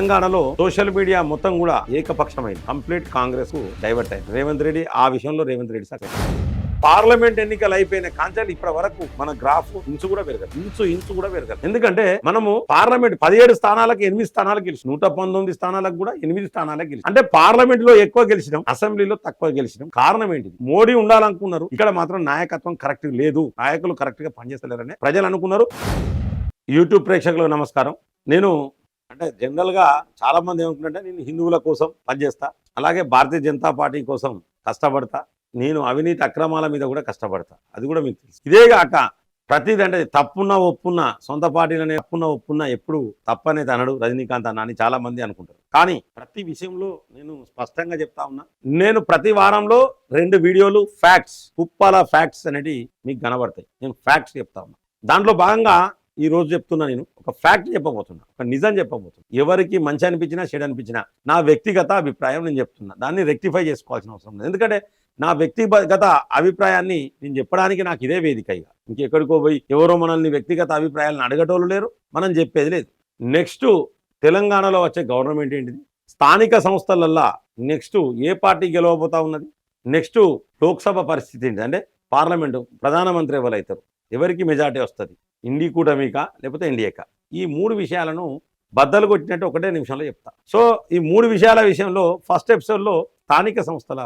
తెలంగాణలో social media మొత్తం కూడా ఏకపక్షమైంది. కంప్లీట్ కాంగ్రెస్కు డైవర్ట్ అయింది. రేవంత్ రెడ్డి ఆ విషయంలో రేవంత్ రెడ్డి సక్సెస్ పార్లమెంట్ ఎన్నికలు అయిపోయిన కాంచాలు ఇప్పటి వరకు మన గ్రాఫ్ ఇంచు కూడా పెరగదు. ఇంచు ఇంచు కూడా పెరగదు. ఎందుకంటే మనము పార్లమెంట్ పదిహేడు స్థానాలకు ఎనిమిది స్థానాలు గెలిచి నూట పంతొమ్మిది స్థానాలకు కూడా ఎనిమిది స్థానాలకు గెలిచి అంటే పార్లమెంట్లో ఎక్కువ గెలిచినాం. అసెంబ్లీలో తక్కువ గెలిచినాం. కారణం ఏంటిది? మోడీ ఉండాలనుకున్నారు. ఇక్కడ మాత్రం నాయకత్వం కరెక్ట్ లేదు. నాయకులు కరెక్ట్గా పనిచేస్తలేరని ప్రజలు అనుకున్నారు. యూట్యూబ్ ప్రేక్షకులకు నమస్కారం. నేను అంటే జనరల్గా చాలామంది చాలా ఏమనుకుంటే నేను హిందువుల కోసం పనిచేస్తా అలాగే భారతీయ జనతా పార్టీ కోసం కష్టపడతా నేను అవినీతి అక్రమాల మీద కూడా కష్టపడతా. అది కూడా మీకు తెలుసు. ఇదే కాక ప్రతిది అంటే తప్పున్నా ఒప్పున్నా సొంత పార్టీలనే తప్పున్నా ఒప్పున్నా ఎప్పుడు తప్పనేది అనడు రజనీకాంత్ అన్న అని చాలా మంది అనుకుంటారు. కానీ ప్రతి విషయంలో నేను స్పష్టంగా చెప్తా ఉన్నా నేను ప్రతి వారంలో రెండు వీడియోలు ఫ్యాక్ట్స్ కుప్పాల ఫ్యాక్ట్స్ అనేవి మీకు కనబడతాయి. నేను ఫ్యాక్ట్స్ చెప్తా ఉన్నా. దాంట్లో భాగంగా ఈ రోజు చెప్తున్నా నేను. ఒక ఫ్యాక్ట్ చెప్పబోతున్నా. ఒక నిజం చెప్పబోతున్నా. ఎవరికి మంచి అనిపించినా చెడు అనిపించినా నా వ్యక్తిగత అభిప్రాయం నేను చెప్తున్నా. దాన్ని రెక్టిఫై చేసుకోవాల్సిన అవసరం లేదు. ఎందుకంటే నా వ్యక్తిగత అభిప్రాయాన్ని నేను చెప్పడానికి నాకు ఇదే వేదిక ఇక. ఇంకెక్కడికో పోయి ఎవరో మనల్ని వ్యక్తిగత అభిప్రాయాలను అడగటోళ్ళు లేరు. మనం చెప్పేది లేదు. నెక్స్ట్ తెలంగాణలో వచ్చే గవర్నమెంట్ ఏంటిది? స్థానిక సంస్థలల్లా నెక్స్ట్ ఏ పార్టీ గెలవబోతా ఉన్నది? నెక్స్ట్ లోక్సభ పరిస్థితి ఏంటి అంటే పార్లమెంటు ప్రధానమంత్రి ఎవరైతారు? ఎవరికి మెజార్టీ వస్తుంది? ఇండి కూటమికా లేకపోతే ఎన్డీఏకా? ఈ మూడు విషయాలను బద్దలు కొట్టినట్టు ఒకటే నిమిషంలో చెప్తా. సో ఈ మూడు విషయాల విషయంలో ఫస్ట్ ఎపిసోడ్లో స్థానిక సంస్థల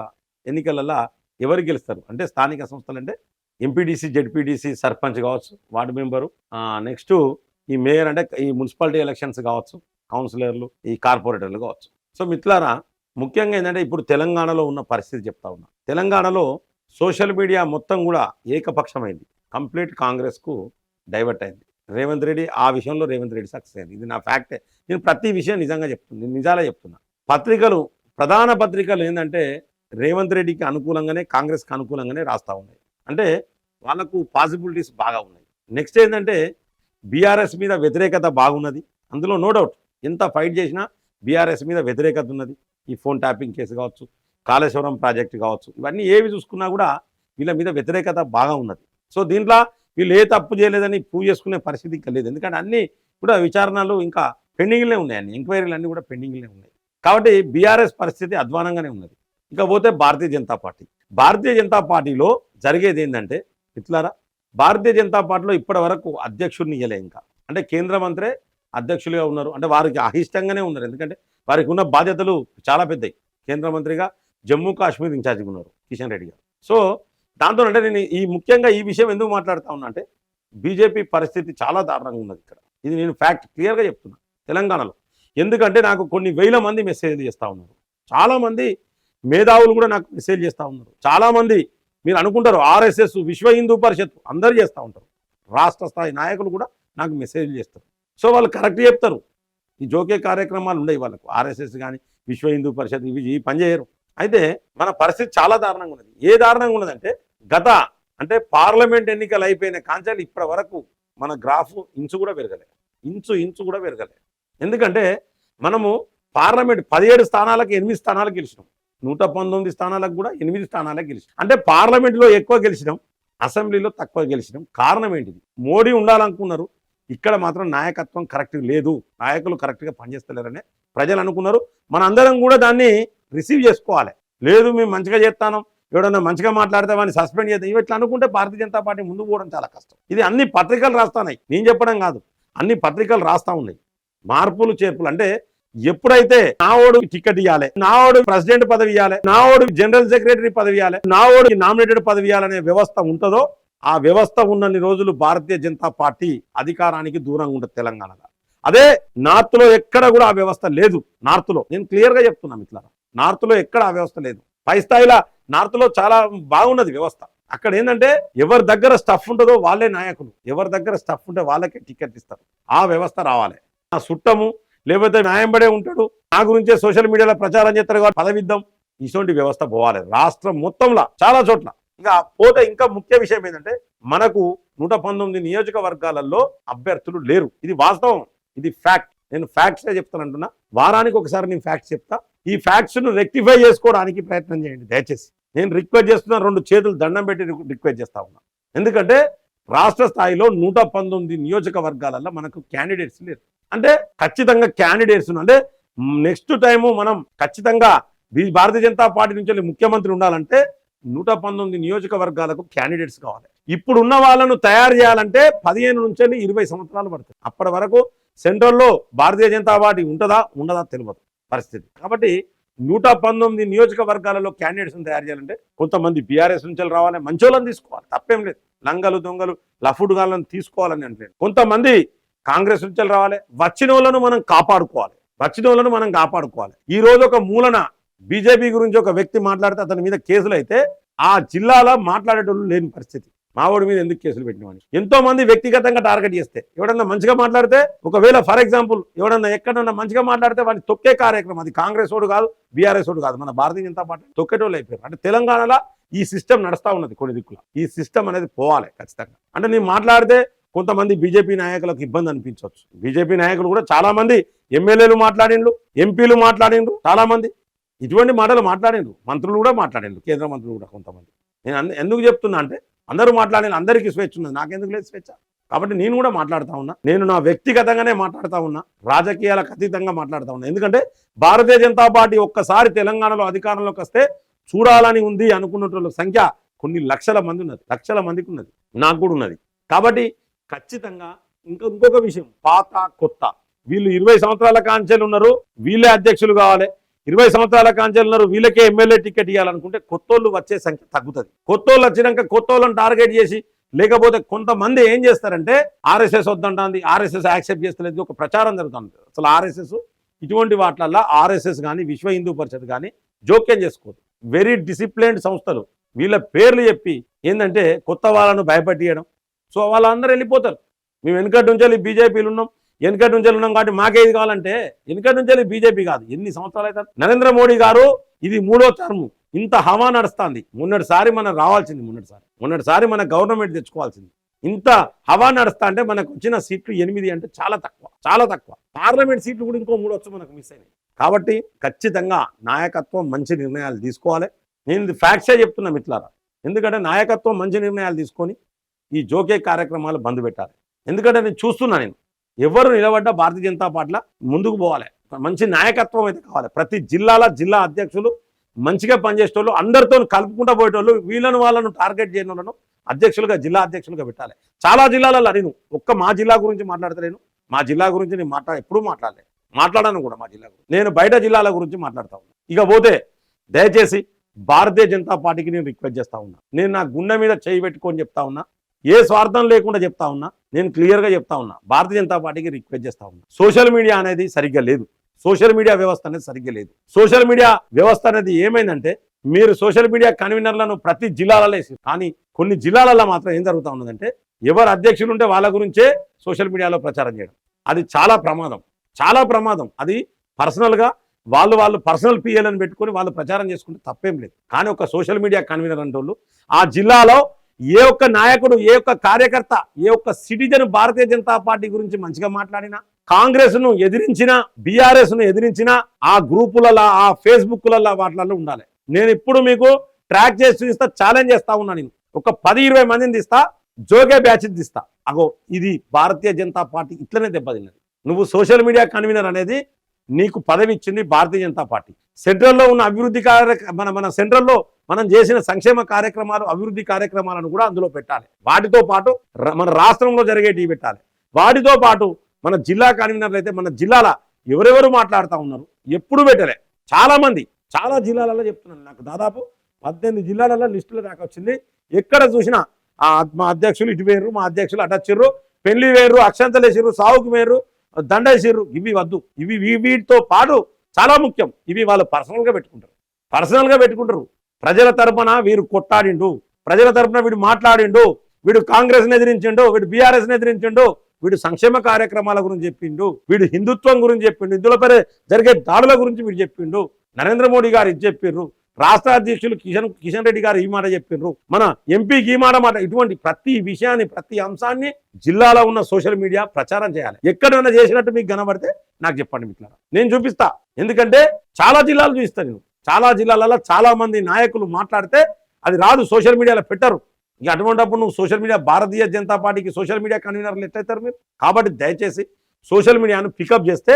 ఎన్నికలలో ఎవరు గెలుస్తారు? అంటే స్థానిక సంస్థలు అంటే ఎంపీడీసీ జెడ్పీడీసీ సర్పంచ్ కావచ్చు వార్డు మెంబరు నెక్స్ట్ ఈ మేయర్ అంటే ఈ మున్సిపాలిటీ ఎలక్షన్స్ కావచ్చు కౌన్సిలర్లు ఈ కార్పొరేటర్లు కావచ్చు. సో మిత్రులారా ముఖ్యంగా ఏంటంటే ఇప్పుడు తెలంగాణలో ఉన్న పరిస్థితి చెప్తా ఉన్నా. తెలంగాణలో సోషల్ మీడియా మొత్తం కూడా ఏకపక్షమైంది. కంప్లీట్ కాంగ్రెస్కు డైవర్ట్ అయింది. రేవంత్ రెడ్డి ఆ విషయంలో రేవంత్ రెడ్డి సక్సెస్ అయింది. ఇది నా ఫ్యాక్టే నేను ప్రతి విషయం నిజంగా చెప్తున్నా నేను నిజాలే చెప్తున్నా. పత్రికలు ప్రధాన పత్రికలు ఏంటంటే రేవంత్ రెడ్డికి అనుకూలంగానే కాంగ్రెస్కి అనుకూలంగానే రాస్తూ ఉన్నాయి. అంటే వాళ్ళకు పాసిబిలిటీస్ బాగా ఉన్నాయి. నెక్స్ట్ ఏంటంటే బీఆర్ఎస్ మీద వ్యతిరేకత బాగున్నది. అందులో నో డౌట్ ఎంత ఫైట్ చేసినా బీఆర్ఎస్ మీద వ్యతిరేకత ఉన్నది. ఈ ఫోన్ ట్యాపింగ్ కేసు కావచ్చు కాళేశ్వరం ప్రాజెక్టు కావచ్చు ఇవన్నీ ఏవి చూసుకున్నా కూడా వీళ్ళ మీద వ్యతిరేకత బాగా ఉన్నది. సో దీంట్లో వీళ్ళు ఏ తప్పు చేయలేదని ప్రూవ్ చేసుకునే పరిస్థితి ఇంకా లేదు. ఎందుకంటే అన్నీ కూడా విచారణలు ఇంకా పెండింగ్లే ఉన్నాయి ఎంక్వైరీలు అన్నీ కూడా పెండింగ్లే ఉన్నాయి. కాబట్టి బీఆర్ఎస్ పరిస్థితి అధ్వానంగానే ఉన్నది. ఇంకా పోతే భారతీయ జనతా పార్టీ. భారతీయ జనతా పార్టీలో జరిగేది ఏంటంటే ఇట్లారా భారతీయ జనతా పార్టీలో ఇప్పటి వరకు అధ్యక్షుడిని ఇయ్యలే ఇంకా. అంటే కేంద్ర మంత్రే అధ్యక్షులుగా ఉన్నారు. అంటే వారికి అహిష్టంగానే ఉన్నారు. ఎందుకంటే వారికి ఉన్న బాధ్యతలు చాలా పెద్దవి కేంద్ర మంత్రిగా జమ్మూ కాశ్మీర్ ఇన్ఛార్జిగా ఉన్నారు కిషన్ రెడ్డి గారు. సో దాంతో అంటే నేను ఈ ముఖ్యంగా ఈ విషయం ఎందుకు మాట్లాడుతా ఉన్నా అంటే బీజేపీ పరిస్థితి చాలా దారుణంగా ఉన్నది ఇక్కడ. ఇది నేను ఫ్యాక్ట్ క్లియర్గా చెప్తున్నా తెలంగాణలో. ఎందుకంటే నాకు కొన్ని వేల మంది మెసేజ్ చేస్తూ ఉన్నారు. చాలామంది మేధావులు కూడా నాకు మెసేజ్ చేస్తూ ఉన్నారు. చాలామంది మీరు అనుకుంటారు ఆర్ఎస్ఎస్ విశ్వ హిందూ పరిషత్ అందరు చేస్తూ ఉంటారు. రాష్ట్ర స్థాయి నాయకులు కూడా నాకు మెసేజ్ చేస్తారు. సో వాళ్ళు కరెక్ట్ చెప్తారు. ఈ జోకే కార్యక్రమాలు ఉండేవి వాళ్ళకు. ఆర్ఎస్ఎస్ కానీ విశ్వ హిందూ పరిషత్ ఇవి ఈ పని చేయరు. అయితే మన పరిస్థితి చాలా దారుణంగా ఉన్నది. ఏ దారుణంగా ఉన్నదంటే గత అంటే పార్లమెంట్ ఎన్నికలు అయిపోయిన కాంచాలు ఇప్పటి వరకు మన గ్రాఫ్ ఇంచు కూడా పెరగలే. ఇంచు ఇంచు కూడా పెరగలే. ఎందుకంటే మనము పార్లమెంట్ పదిహేడు స్థానాలకు ఎనిమిది స్థానాలకు గెలిచినాం. నూట పంతొమ్మిది స్థానాలకు కూడా ఎనిమిది స్థానాలకు గెలిచినాం. అంటే పార్లమెంట్లో ఎక్కువ గెలిచినాం అసెంబ్లీలో తక్కువ గెలిచినాం. కారణం ఏంటిది? మోడీ ఉండాలనుకున్నారు. ఇక్కడ మాత్రం నాయకత్వం కరెక్ట్ లేదు. నాయకులు కరెక్ట్గా పనిచేస్తలేరనే ప్రజలు అనుకున్నారు. మనందరం కూడా దాన్ని రిసీవ్ చేసుకోవాలి. లేదు మేము మంచిగా చేస్తాను ఎవడన్నా మంచిగా మాట్లాడితే సస్పెండ్ చేద్దాం. ఇవి ఇట్లా అనుకుంటే భారతీయ జనతా పార్టీ ముందు పోవడం చాలా కష్టం. ఇది అన్ని పత్రికలు రాస్తాయి నేను చెప్పడం కాదు. అన్ని పత్రికలు రాస్తా ఉన్నాయి. మార్పులు చేర్పులు. అంటే ఎప్పుడైతే నావోడు టికెట్ ఇవ్వాలి నావోడు ప్రెసిడెంట్ పదవి ఇవ్వాలి నావోడు జనరల్ సెక్రటరీ పదవి ఇవ్వాలి నావోడు నామినేటెడ్ పదవి ఇవ్వాలనే వ్యవస్థ ఉంటుందో ఆ వ్యవస్థ ఉన్నన్ని రోజులు భారతీయ జనతా పార్టీ అధికారానికి దూరంగా ఉంటుంది తెలంగాణలో. అదే నార్త్లో ఎక్కడ కూడా ఆ వ్యవస్థ లేదు. నార్త్లో నేను క్లియర్గా చెప్తున్నా ఇట్లా నార్త్లో ఎక్కడ ఆ వ్యవస్థ లేదు. పై స్థాయిలో నార్త్లో చాలా బాగున్నది వ్యవస్థ. అక్కడ ఏంటంటే ఎవరి దగ్గర స్టఫ్ ఉంటుందో వాళ్ళే నాయకులు. ఎవరి దగ్గర స్టఫ్ ఉంటే వాళ్ళకే టికెట్ ఇస్తారు. ఆ వ్యవస్థ రావాలి. ఆ సుట్టము లేకపోతే న్యాయం పడే ఉంటాడు. నా గురించే సోషల్ మీడియాలో ప్రచారం చేస్తారు కాబట్టి పదవిద్దాం. ఇటువంటి వ్యవస్థ పోవాలి. రాష్ట్రం మొత్తంలో చాలా చోట్ల. ఇక పోతే ఇంకా ముఖ్య విషయం ఏంటంటే మనకు నూట పంతొమ్మిది నియోజకవర్గాలలో అభ్యర్థులు లేరు. ఇది వాస్తవం. ఇది ఫ్యాక్ట్ నేను ఫ్యాక్ట్సే చెప్తానంటున్నా. వారానికి ఒకసారి నేను ఫ్యాక్ట్స్ చెప్తా. ఈ ఫ్యాక్ట్స్ను రెక్టిఫై చేసుకోవడానికి ప్రయత్నం చేయండి. దయచేసి. నేను రిక్వెస్ట్ చేస్తున్న రెండు చేతులు దండం పెట్టి రిక్వెస్ట్ చేస్తా ఉన్నా. ఎందుకంటే రాష్ట్ర స్థాయిలో నూట పంతొమ్మిది నియోజకవర్గాలలో మనకు క్యాండిడేట్స్ లేరు. అంటే ఖచ్చితంగా క్యాండిడేట్స్ అంటే నెక్స్ట్ టైము మనం ఖచ్చితంగా భారతీయ జనతా పార్టీ నుంచి వెళ్ళి ముఖ్యమంత్రి ఉండాలంటే నూట పంతొమ్మిది నియోజకవర్గాలకు క్యాండిడేట్స్ కావాలి. ఇప్పుడు ఉన్న వాళ్ళను తయారు చేయాలంటే పదిహేను నుంచి ఇరవై సంవత్సరాలు పడుతుంది. అప్పటి వరకు సెంట్రల్లో భారతీయ జనతా పార్టీ ఉంటుందా? ఉండదా? తెలియదు. పరిస్థితి. కాబట్టి నూట పంతొమ్మిది నియోజకవర్గాలలో క్యాండిడేట్స్ని తయారు చేయాలంటే కొంతమంది బీఆర్ఎస్ నుంచి రావాలి మంచోళ్ళని తీసుకోవాలి. తప్పేం లేదు. లంగలు దొంగలు లఫుడ్ తీసుకోవాలని అంటే కొంతమంది కాంగ్రెస్ నుంచి రావాలి వచ్చిన వాళ్ళను మనం కాపాడుకోవాలి. వచ్చిన వాళ్ళను మనం కాపాడుకోవాలి. ఈ రోజు ఒక మూలన బీజేపీ గురించి ఒక వ్యక్తి మాట్లాడితే అతని మీద కేసులు అయితే ఆ జిల్లాలో మాట్లాడేటోళ్ళు లేని పరిస్థితి. మావోడి మీద ఎందుకు కేసులు పెట్టినవని. ఎంతో మంది వ్యక్తిగతంగా టార్గెట్ చేస్తే ఎవడన్నా మంచిగా మాట్లాడితే ఒకవేళ ఫర్ ఎగ్జాంపుల్ ఎవడన్నా ఎక్కడన్నా మంచిగా మాట్లాడితే వాడిని తొక్కే కార్యక్రమం అది కాంగ్రెస్ ఓడు కాదు బీఆర్ఎస్ ఓడు కాదు మన భారతీయ జనతా పార్టీ తొక్కేటోళ్ళు అయిపోయారు. అంటే తెలంగాణలో ఈ సిస్టమ్ నడుస్తూ ఉన్నది కొన్ని దిక్కుల. ఈ సిస్టమ్ అనేది పోవాలి ఖచ్చితంగా. అంటే నేను మాట్లాడితే కొంతమంది బీజేపీ నాయకులకు ఇబ్బంది అనిపించవచ్చు. బీజేపీ నాయకులు కూడా చాలా మంది ఎమ్మెల్యేలు మాట్లాడిండ్రు ఎంపీలు మాట్లాడిండ్రు చాలా మంది ఇటువంటి మాటలు మాట్లాడిండ్రు. మంత్రులు కూడా మాట్లాడిండ్రు కేంద్ర మంత్రులు కూడా కొంతమంది. నేను ఎందుకు చెప్తున్నా అంటే అందరూ మాట్లాడిన అందరికీ స్వేచ్ఛ ఉన్నది. నాకెందుకు లేదు స్వేచ్ఛ? కాబట్టి నేను కూడా మాట్లాడుతూ ఉన్నా. నేను నా వ్యక్తిగతంగానే మాట్లాడుతూ ఉన్నా. రాజకీయాలకు అతీతంగా మాట్లాడుతూ ఉన్నా. ఎందుకంటే భారతీయ జనతా పార్టీ ఒక్కసారి తెలంగాణలో అధికారంలోకి వస్తే చూడాలని ఉంది అనుకున్నటువంటి సంఖ్య కొన్ని లక్షల మంది ఉన్నది. లక్షల మందికి ఉన్నది. నాకు కూడా ఉన్నది. కాబట్టి ఖచ్చితంగా ఇంకా ఇంకొక విషయం. పాత కొత్త. వీళ్ళు ఇరవై సంవత్సరాల కాంచెలు ఉన్నారు. వీళ్ళే అధ్యక్షులు కావాలి. ఇరవై సంవత్సరాల కాంచెలు వీళ్ళకే ఎమ్మెల్యే టికెట్ ఇవ్వాలనుకుంటే కొత్తోళ్ళు వచ్చే సంఖ్య తగ్గుతుంది. కొత్తోళ్ళు వచ్చినాక కొత్తోళ్ళని టార్గెట్ చేసి లేకపోతే కొంతమంది ఏం చేస్తారంటే ఆర్ఎస్ఎస్ వద్దంటుంది ఆర్ఎస్ఎస్ యాక్సెప్ట్ చేస్తలేదు ఒక ప్రచారం జరుగుతుంది. అసలు ఆర్ఎస్ఎస్ ఇటువంటి వాటిలల్లో ఆర్ఎస్ఎస్ కానీ విశ్వ హిందూ పరిషత్ కానీ జోక్యం చేసుకోదు. వెరీ డిసిప్లైన్డ్ సంస్థలు. వీళ్ళ పేర్లు చెప్పి ఏంటంటే కొత్త వాళ్ళను భయపెట్టియడం. సో వాళ్ళందరూ వెళ్ళిపోతారు. మేము వెనుకటి నుంచి బీజేపీలు ఉన్నాం వెనకటి నుంచి ఉన్నాం కాబట్టి మాకేది కావాలంటే వెనకటి నుంచి బీజేపీ కాదు. ఎన్ని సంవత్సరాలు అవుతారు? నరేంద్ర మోడీ గారు ఇది మూడో టర్మ్. ఇంత హవా నడుస్తుంది. మొన్నటిసారి మనం రావాల్సింది మొన్నటిసారి మొన్నటిసారి మన గవర్నమెంట్ తెచ్చుకోవాల్సింది. ఇంత హవా నడుస్తా అంటే మనకు వచ్చిన సీట్లు ఎనిమిది అంటే చాలా తక్కువ చాలా తక్కువ. పార్లమెంట్ సీట్లు కూడా ఇంకో మూడు వచ్చి మనకు మిస్ అయినాయి. కాబట్టి ఖచ్చితంగా నాయకత్వం మంచి నిర్ణయాలు తీసుకోవాలి. నేను ఫ్యాక్ట్సే చెప్తున్నా మిత్రులారా. ఎందుకంటే నాయకత్వం మంచి నిర్ణయాలు తీసుకొని ఈ జోకే కార్యక్రమాలు బంద్ పెట్టాలి. ఎందుకంటే నేను చూస్తున్నా నేను. ఎవరు నిలబడ్డా భారతీయ జనతా పార్టీలో ముందుకు పోవాలి. మంచి నాయకత్వం అయితే కావాలి. ప్రతి జిల్లాల జిల్లా అధ్యక్షులు మంచిగా పనిచేసేటోళ్ళు అందరితో కలుపుకుంటూ పోయేటోళ్ళు వీళ్ళను వాళ్ళను టార్గెట్ చేయని వాళ్ళను అధ్యక్షులుగా జిల్లా అధ్యక్షులుగా పెట్టాలి. చాలా జిల్లాలలో నేను ఒక్క మా జిల్లా గురించి మాట్లాడతలేను. మా జిల్లా గురించి నేను మాట్లా ఎప్పుడూ మాట్లాడలేదు మాట్లాడాను కూడా మా జిల్లా గురించి. నేను బయట జిల్లాల గురించి మాట్లాడుతా ఉన్నాను ఇక పోతే దయచేసి భారతీయ జనతా పార్టీకి నేను రిక్వెస్ట్ చేస్తా ఉన్నా. నేను నా గుండె మీద చేయి పెట్టుకొని చెప్తా ఉన్నా. ఏ స్వార్థం లేకుండా చెప్తా ఉన్నా. నేను క్లియర్గా చెప్తా ఉన్నా. భారతీయ జనతా పార్టీకి రిక్వెస్ట్ చేస్తా ఉన్నా. సోషల్ మీడియా అనేది సరిగ్గా లేదు. సోషల్ మీడియా వ్యవస్థ అనేది సరిగ్గా లేదు. సోషల్ మీడియా వ్యవస్థ అనేది ఏమైందంటే మీరు సోషల్ మీడియా కన్వీనర్లను ప్రతి జిల్లాలలో వేసి కానీ కొన్ని జిల్లాలలో మాత్రం ఏం జరుగుతూ ఉన్నదంటే ఎవరు అధ్యక్షులు ఉంటే వాళ్ళ గురించే సోషల్ మీడియాలో ప్రచారం చేయడం. అది చాలా ప్రమాదం. చాలా ప్రమాదం. అది పర్సనల్గా వాళ్ళు వాళ్ళు పర్సనల్ పిఎల్ని పెట్టుకొని వాళ్ళు ప్రచారం చేసుకుంటే తప్పేం లేదు. కానీ ఒక సోషల్ మీడియా కన్వీనర్ అంటోళ్ళు ఆ జిల్లాలో ఏ ఒక్క నాయకుడు ఏ ఒక్క కార్యకర్త ఏ ఒక్క సిటిజన్ భారతీయ జనతా పార్టీ గురించి మంచిగా మాట్లాడినా కాంగ్రెస్ను ఎదిరించినా బీఆర్ఎస్ను ఎదిరించినా ఆ గ్రూపులలో ఆ ఫేస్బుక్లలో వాటిలలో ఉండాలి. నేను ఇప్పుడు మీకు ట్రాక్ చేసి చూపిస్తా ఛాలెంజ్ చేస్తా ఉన్నా నేను. ఒక పది ఇరవై మందిని తీస్తా జోగే బ్యాచ్ తీస్తా. అగో ఇది భారతీయ జనతా పార్టీ ఇట్లనే దెబ్బతిన్నది. నువ్వు సోషల్ మీడియా కన్వీనర్ అనేది నీకు పదవి ఇచ్చింది భారతీయ జనతా పార్టీ. సెంట్రల్లో ఉన్న అభివృద్ధి కార్య మన మన సెంట్రల్లో మనం చేసిన సంక్షేమ కార్యక్రమాలు అభివృద్ధి కార్యక్రమాలను కూడా అందులో పెట్టాలి. వాటితో పాటు మన రాష్ట్రంలో జరిగేటివి పెట్టాలి. వాటితో పాటు మన జిల్లా కన్వీనర్లు అయితే మన జిల్లాల ఎవరెవరు మాట్లాడుతూ ఉన్నారు? ఎప్పుడు పెట్టలే. చాలామంది చాలా జిల్లాలలో చెప్తున్నాను నాకు దాదాపు పద్దెనిమిది జిల్లాలలో లిస్టులు దాకా వచ్చింది. ఎక్కడ చూసినా మా అధ్యక్షులు ఇటు వేరు మా అధ్యక్షులు అటచ్చిర్రు పెళ్ళి వేరు అక్షంతలు వేసిర్రు సావుకు వేరు దండేసిర్రు ఇవి వద్దు. ఇవి వీటితో పాటు చాలా ముఖ్యం. ఇవి వాళ్ళు పర్సనల్గా పెట్టుకుంటారు. పర్సనల్గా పెట్టుకుంటారు. ప్రజల తరపున వీరు కొట్టాడిండు. ప్రజల తరపున వీడు మాట్లాడిండు. వీడు కాంగ్రెస్ని ఎదిరించిండు. వీడు బీఆర్ఎస్ని ఎదిరించిండు. వీడు సంక్షేమ కార్యక్రమాల గురించి చెప్పిండు. వీడు హిందుత్వం గురించి చెప్పిండు. హిందువులపై జరిగే దాడుల గురించి వీడు చెప్పిండు. నరేంద్ర మోడీ గారు ఇది చెప్పిండ్రు రాష్ట్ర అధ్యక్షులు కిషన్ కిషన్ రెడ్డి గారు ఈ మాట చెప్పిండ్రు మన ఎంపీకి ఈ మాట మాట ఇటువంటి ప్రతి విషయాన్ని ప్రతి అంశాన్ని జిల్లాలో ఉన్న సోషల్ మీడియా ప్రచారం చేయాలి. ఎక్కడైనా చేసినట్టు మీకు కనబడితే నాకు చెప్పండి మిత్రులారా. నేను చూపిస్తా. ఎందుకంటే చాలా జిల్లాలు చూపిస్తాను నేను. చాలా జిల్లాలలో చాలా మంది నాయకులు మాట్లాడితే అది రాదు సోషల్ మీడియాలో పెట్టరు. ఇక అటువంటిప్పుడు నువ్వు సోషల్ మీడియా భారతీయ జనతా పార్టీకి సోషల్ మీడియా కన్వీనర్లు ఎట్లయితారు మీరు? కాబట్టి దయచేసి సోషల్ మీడియాను పికప్ చేస్తే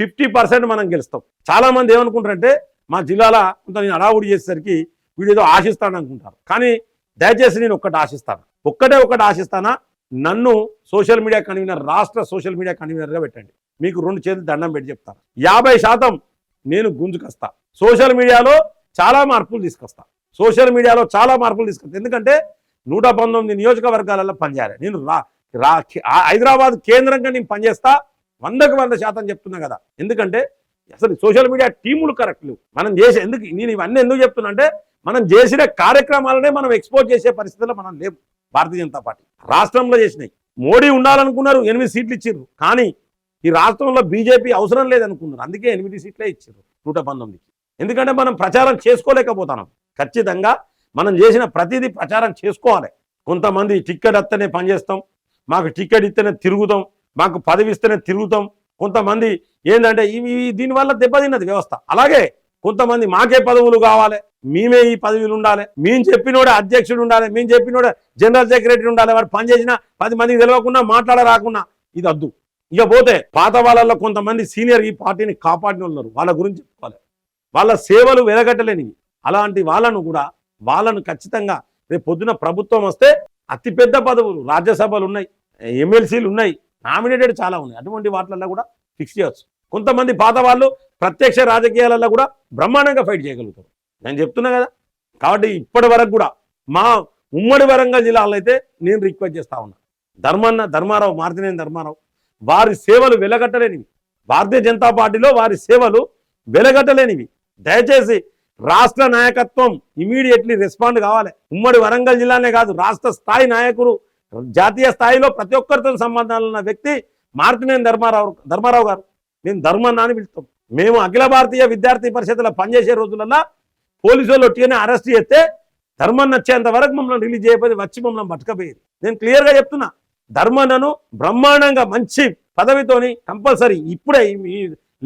ఫిఫ్టీ పర్సెంట్ మనం గెలుస్తాం. చాలా మంది ఏమనుకుంటారంటే మా జిల్లాలో కొంత నేను అడావుడి చేసేసరికి వీడేదో ఆశిస్తాను అనుకుంటారు. కానీ దయచేసి నేను ఒక్కటి ఆశిస్తాను. ఒక్కటే ఒకటి ఆశిస్తానా? నన్ను సోషల్ మీడియా కన్వీనర్ రాష్ట్ర సోషల్ మీడియా కన్వీనర్గా పెట్టండి. మీకు రెండు చేతులు దండం పెట్టి చెప్తాను. యాభై శాతం నేను గుంజుకొస్తా సోషల్ మీడియాలో చాలా మార్పులు తీసుకొస్తా. సోషల్ మీడియాలో చాలా మార్పులు తీసుకొస్తా. ఎందుకంటే నూట పంతొమ్మిది నియోజకవర్గాలలో పనిచేయాలి. నేను రా ఆ- హైదరాబాద్ కేంద్రంగా నేను పనిచేస్తా. వందకు వంద శాతం చెప్తున్నా కదా. ఎందుకంటే అసలు సోషల్ మీడియా టీములు కరెక్ట్ లేవు మనం చేసే ఎందుకు నేను ఇవన్నీ ఎందుకు చెప్తున్నా అంటే మనం చేసిన కార్యక్రమాలనే మనం ఎక్స్పోజ్ చేసే పరిస్థితుల్లో మనం లేవు భారతీయ జనతా పార్టీ. రాష్ట్రంలో చేసినాయి. మోడీ ఉండాలనుకున్నారు ఎనిమిది సీట్లు ఇచ్చారు కానీ ఈ రాష్ట్రంలో బీజేపీ అవసరం లేదనుకున్నారు. అందుకే ఎనిమిది సీట్లే ఇచ్చారు నూట పంతొమ్మిదికి ఎందుకంటే మనం ప్రచారం చేసుకోలేకపోతున్నాం. ఖచ్చితంగా మనం చేసిన ప్రతిదీ ప్రచారం చేసుకోవాలి. కొంతమంది టిక్కెట్ వస్తేనే పనిచేస్తాం. మాకు టిక్కెట్ ఇస్తేనే తిరుగుతాం. మాకు పదవి ఇస్తేనే తిరుగుతాం. కొంతమంది ఏంటంటే ఇవి దీనివల్ల దెబ్బతిన్నది వ్యవస్థ. అలాగే కొంతమంది మాకే పదవులు కావాలి మేమే ఈ పదవులు ఉండాలి మేము చెప్పినోడే అధ్యక్షుడు ఉండాలి మేము చెప్పినోడే జనరల్ సెక్రటరీ ఉండాలి వాడు పనిచేసిన పది మందికి తెలియకుండా మాట్లాడరాకున్నా ఇది వద్దు ఇక పోతే పాత వాళ్ళల్లో కొంతమంది సీనియర్ ఈ పార్టీని కాపాడిన ఉన్నారు. వాళ్ళ గురించి చెప్పుకోవాలి వాళ్ళ సేవలు వెలగట్టలేనివి. అలాంటి వాళ్ళను కూడా వాళ్ళను ఖచ్చితంగా రేపు పొద్దున ప్రభుత్వం వస్తే అతిపెద్ద పదవులు. రాజ్యసభలు ఉన్నాయి ఎమ్మెల్సీలు ఉన్నాయి నామినేటెడ్ చాలా ఉన్నాయి. అటువంటి వాటిల్లో కూడా ఫిక్స్ చేయవచ్చు కొంతమంది పాత వాళ్ళు ప్రత్యక్ష రాజకీయాలలో కూడా బ్రహ్మాండంగా ఫైట్ చేయగలుగుతారు. నేను చెప్తున్నా కదా? కాబట్టి ఇప్పటి వరకు కూడా మా ఉమ్మడి వరంగల్ జిల్లాలో అయితే నేను రిక్వెస్ట్ చేస్తా ఉన్నా. ధర్మన్న ధర్మారావు మార్తినేని ధర్మారావు వారి సేవలు వెలగట్టలేనివి. భారతీయ జనతా పార్టీలో వారి సేవలు వెలగట్టలేనివి. దయచేసి రాష్ట్ర నాయకత్వం ఇమీడియట్లీ రెస్పాండ్ కావాలి. ఉమ్మడి వరంగల్ జిల్లానే కాదు రాష్ట్ర స్థాయి నాయకులు జాతీయ స్థాయిలో ప్రతి ఒక్కరితో సంబంధాలు ఉన్న వ్యక్తి మార్తినేని ధర్మారావు ధర్మారావు గారు. నేను ధర్మన్న అని పిలుస్తాం. మేము అఖిల భారతీయ విద్యార్థి పరిషత్లో పనిచేసే రోజులల్లా పోలీసు వాళ్ళు ఒట్టిగానే అరెస్ట్ చేస్తే ధర్మన్న వచ్చేంత వరకు మమ్మల్ని రిలీజ్ చేయకపోతే వచ్చి మమ్మల్ని పట్టుకపోయేది. నేను క్లియర్గా చెప్తున్నా ధర్మన్నను బ్రహ్మాండంగా మంచి పదవితోని కంపల్సరీ ఇప్పుడే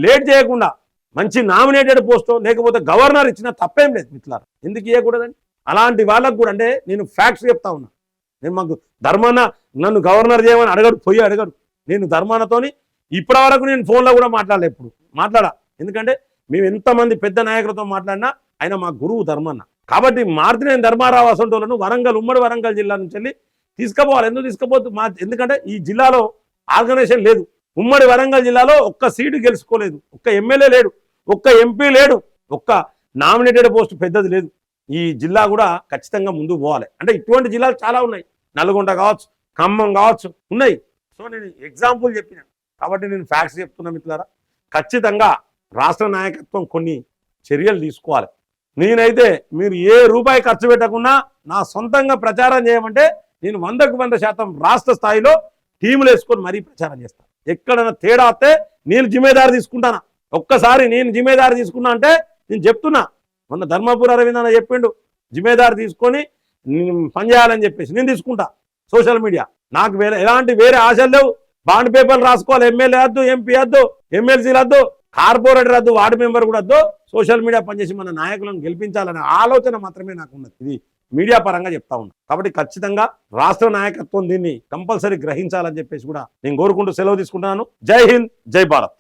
లేట్ చేయకుండా మంచి నామినేటెడ్ పోస్టో లేకపోతే గవర్నర్ ఇచ్చిన తప్పేం లేదు మిత్రులారు. ఎందుకు ఇవ్వకూడదండి అలాంటి వాళ్ళకు కూడా అంటే నేను ఫ్యాక్ట్స్ చెప్తా ఉన్నా. నేను మాకు ధర్మాన నన్ను గవర్నర్ చేయమని అడగడు పోయి అడగడు. నేను ధర్మానతోని ఇప్పటి వరకు నేను ఫోన్లో కూడా మాట్లాడలే ఎప్పుడు. మాట్లాడా? ఎందుకంటే మేము ఎంతమంది పెద్ద నాయకులతో మాట్లాడినా ఆయన మా గురువు ధర్మన్న. కాబట్టి మార్తినేని ధర్మారావు అసంటోలను వరంగల్ ఉమ్మడి వరంగల్ జిల్లా నుంచి వెళ్ళి తీసుకుపోవాలి. ఎందుకు తీసుకుపోతు? మా ఎందుకంటే ఈ జిల్లాలో ఆర్గనైజేషన్ లేదు. ఉమ్మడి వరంగల్ జిల్లాలో ఒక్క సీటు గెలుచుకోలేదు. ఒక్క ఎమ్మెల్యే లేడు. ఒక్క ఎంపీ లేడు. ఒక్క నామినేటెడ్ పోస్ట్ పెద్దది లేదు. ఈ జిల్లా కూడా ఖచ్చితంగా ముందుకు పోవాలి. అంటే ఇటువంటి జిల్లాలు చాలా ఉన్నాయి. నల్గొండ కావచ్చు ఖమ్మం కావచ్చు ఉన్నాయి. సో నేను ఎగ్జాంపుల్ చెప్పిన. కాబట్టి నేను ఫ్యాక్ట్స్ చెప్తున్నా మిత్రులారా. ఖచ్చితంగా రాష్ట్ర నాయకత్వం కొన్ని చర్యలు తీసుకోవాలి. నేనైతే మీరు ఏ రూపాయి ఖర్చు పెట్టకుండా నా సొంతంగా ప్రచారం చేయమంటే నేను వందకు వంద శాతం రాష్ట్ర స్థాయిలో టీములు వేసుకొని మరీ ప్రచారం చేస్తాను ఎక్కడైనా తేడా వస్తే నేను జిమ్మేదారి తీసుకుంటానా? ఒక్కసారి నేను జిమ్మేదారి తీసుకున్నా అంటే నేను చెప్తున్నా. మొన్న ధర్మపుర రవీంద్ర చెప్పిండు జిమ్మేదారి తీసుకొని పనిచేయాలని చెప్పేసి నేను తీసుకుంటా. Social media. నాకు వేరే ఎలాంటి వేరే ఆశలు లేవు. బాండ్ పేపర్లు రాసుకోవాలి. ఎమ్మెల్యే వద్దు ఎంపీ వద్దు ఎమ్మెల్సీలు వద్దు కార్పొరేటర్ వద్దు వార్డు మెంబర్ కూడా వద్దు సోషల్ మీడియా పనిచేసి మన నాయకులను గెలిపించాలనే ఆలోచన మాత్రమే నాకు ఉన్నది. ఇది మీడియా పరంగా చెప్తా ఉన్నా. కాబట్టి ఖచ్చితంగా రాష్ట్ర నాయకత్వం దీన్ని కంపల్సరీ గ్రహించాలని చెప్పేసి కూడా నేను కోరుకుంటూ సెలవు తీసుకుంటున్నాను. జై హింద్ జై భారత్.